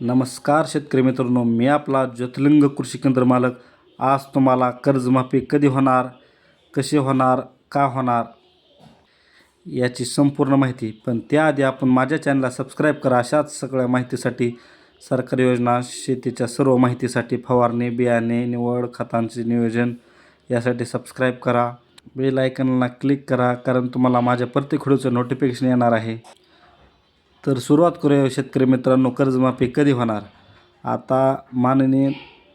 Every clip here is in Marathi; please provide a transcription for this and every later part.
नमस्कार शेतकरी मित्रांनो मी आपला ज्योतिर्लिंग कृषी केंद्र मालक. आज तुम्हाला कर्जमाफी कधी होणार कशी होणार का होणार याची संपूर्ण माहिती. पण त्याआधी आपण माझ्या चॅनलला सबस्क्राईब करा. अशाच सगळ्या माहितीसाठी सरकारी योजना शेतीच्या सर्व माहितीसाठी फवारणी बियाणे निवड खतांचे नियोजन यासाठी सबस्क्राईब करा. बेल आयकनला क्लिक करा कारण तुम्हाला माझ्या प्रत्येक व्हिडिओचं नोटिफिकेशन येणार आहे. तर सुरुवात करूया शेतकरी मित्रांनो कर्जमाफी कधी होणार? आता माननीय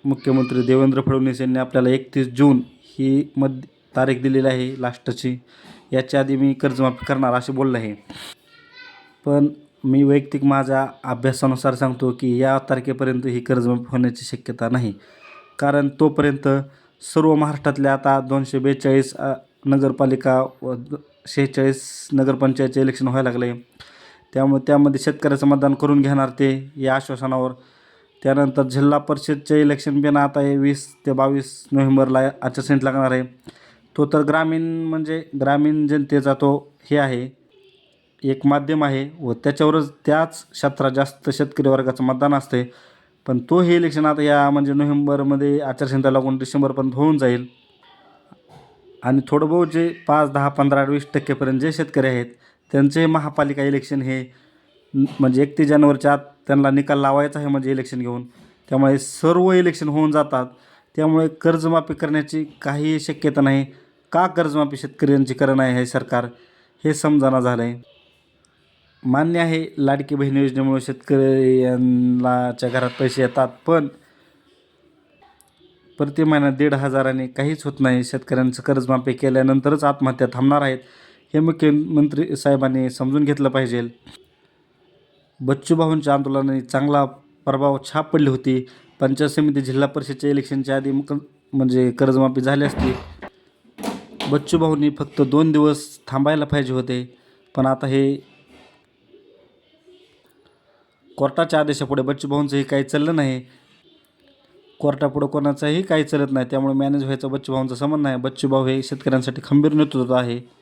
मुख्यमंत्री देवेंद्र फडणवीस यांनी आपल्याला एकतीस जून ही मध तारीख दिलेली आहे लास्टची. याच्या आधी मी कर्जमाफी करणार असे बोललं आहे. पण मी वैयक्तिक माझ्या अभ्यासानुसार सांगतो की या तारखेपर्यंत ही कर्जमाफी होण्याची शक्यता नाही. कारण तोपर्यंत सर्व महाराष्ट्रातल्या आता दोनशे बेचाळीस नगरपालिका व शेहेचाळीस नगरपंचायतचे इलेक्शन व्हायला लागले. त्यामुळे त्यामध्ये शेतकऱ्याचं मतदान करून घेणार ते या आश्वासनावर. त्यानंतर जिल्हा परिषदचे इलेक्शन पण आता आहे वीस ते बावीस नोव्हेंबरला आचारसंहिता लागणार आहे. तो तर ग्रामीण म्हणजे ग्रामीण जनतेचा तो हे आहे एक माध्यम आहे व त्याच्यावरच त्याच क्षेत्रात जास्त शेतकरी वर्गाचं मतदान असते पण तो हे इलेक्शन आता या म्हणजे नोव्हेंबरमध्ये आचारसंहिता लागून डिसेंबरपर्यंत होऊन जाईल. आणि थोडं बहुत जे पाच दहा पंधरा वीस टक्केपर्यंत जे शेतकरी आहेत त्यांचे महापालिका इलेक्शन हे म्हणजे एकतीस जानेवारीच्या आत त्यांना निकाल लावायचा आहे म्हणजे इलेक्शन घेऊन. त्यामुळे सर्व इलेक्शन होऊन जातात. त्यामुळे कर्जमाफी करण्याची काही शक्यता नाही. का कर्जमाफी शेतकऱ्यांची करणं आहे हे सरकार? हे समजाना झालं आहे मान्य आहे लाडकी बहीण योजनेमुळे शेतकऱ्यांनाच्या घरात पैसे येतात पण प्रति महिन्यात दीड हजाराने काहीच होत नाही. शेतकऱ्यांचं कर्जमाफी केल्यानंतरच आत्महत्या थांबणार आहेत. हे मुख्यमंत्री साहेबांनी समजून घेतलं पाहिजे. बच्चूभाऊंच्या आंदोलनाने चांगला प्रभाव छाप पडली होती. पंचायत समिती जिल्हा परिषदच्या इलेक्शनच्या आधी मुक म्हणजे कर्जमाफी झाली असती. बच्चूभाऊंनी फक्त दोन दिवस थांबायला पाहिजे होते. पण आता हे कोर्टाच्या आदेशापुढे बच्चूभाऊंचंही काही चाललं नाही. कोर्टापुढं कोणाचाही काही चालत नाही. त्यामुळे मॅनेज व्हायचा बच्चूभाऊंचा संबंध नाही. बच्चूभाऊ हे शेतकऱ्यांसाठी खंबीर नेतृत्व आहे.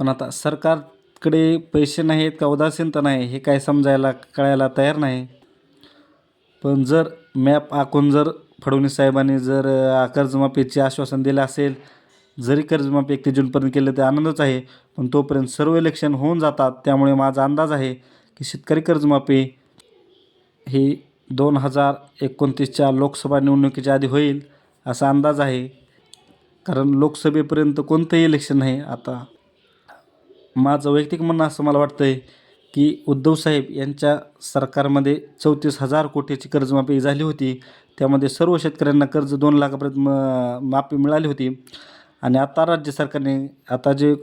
पण आता सरकारकडे पैसे नाहीत का उदासीनता नाही हे काय समजायला कळायला तयार नाही. पण जर मॅप आखून जर फडणवीस साहेबांनी जर कर्जमाफीचे आश्वासन दिलं असेल जरी कर्जमाफी एकतीस जूनपर्यंत केलं तर आनंदच आहे पण तोपर्यंत सर्व इलेक्शन होऊन जातात त्यामुळे माझा अंदाज आहे की शेतकरी कर्जमाफी ही दोन हजार एकोणतीसच्या लोकसभा निवडणुकीच्या आधी होईल असा अंदाज आहे. कारण लोकसभेपर्यंत कोणतंही इलेक्शन नाही आता. माझं वैयक्तिक म्हणणं असं मला वाटतं आहे की उद्धवसाहेब यांच्या सरकारमध्ये चौतीस हजार कोटीची कर्जमाफी झाली होती. त्यामध्ये सर्व शेतकऱ्यांना कर्ज दोन लाखापर्यंत म माफी मिळाली होती. आणि आता राज्य सरकारने आता जे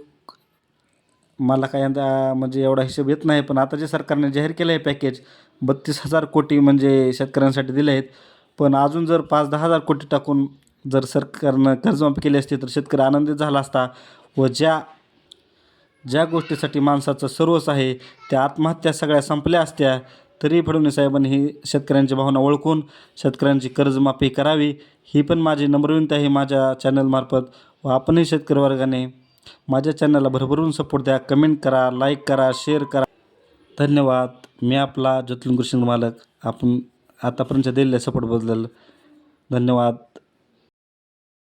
मला काय यंदा म्हणजे एवढा हिशेब येत नाही पण आता जे सरकारने जाहीर केलं आहे पॅकेज बत्तीस हजार कोटी म्हणजे शेतकऱ्यांसाठी दिले आहेत. पण अजून जर पाच दहा हजार कोटी टाकून जर सरकारनं कर्जमाफी केली असती तर शेतकरी आनंदित झाला असता व ज्या ज्या गोष्टीसाठी माणसाचं सर्वच आहे त्या आत्महत्या सगळ्या संपल्या असत्या तरी फडणवीस साहेबांनी ही शेतकऱ्यांची भावना ओळखून शेतकऱ्यांची कर्जमाफी करावी. ही पण माझी नम्रविनंती आहे. माझ्या चॅनलमार्फत व आपणही शेतकरी वर्गाने माझ्या चॅनलला भरभरून सपोर्ट द्या. कमेंट करा लाईक करा शेअर करा. धन्यवाद. मी आपला ज्योतिन कृष्ण मालक. आपण आतापर्यंत दिलेल्या सपोर्टबद्दल धन्यवाद.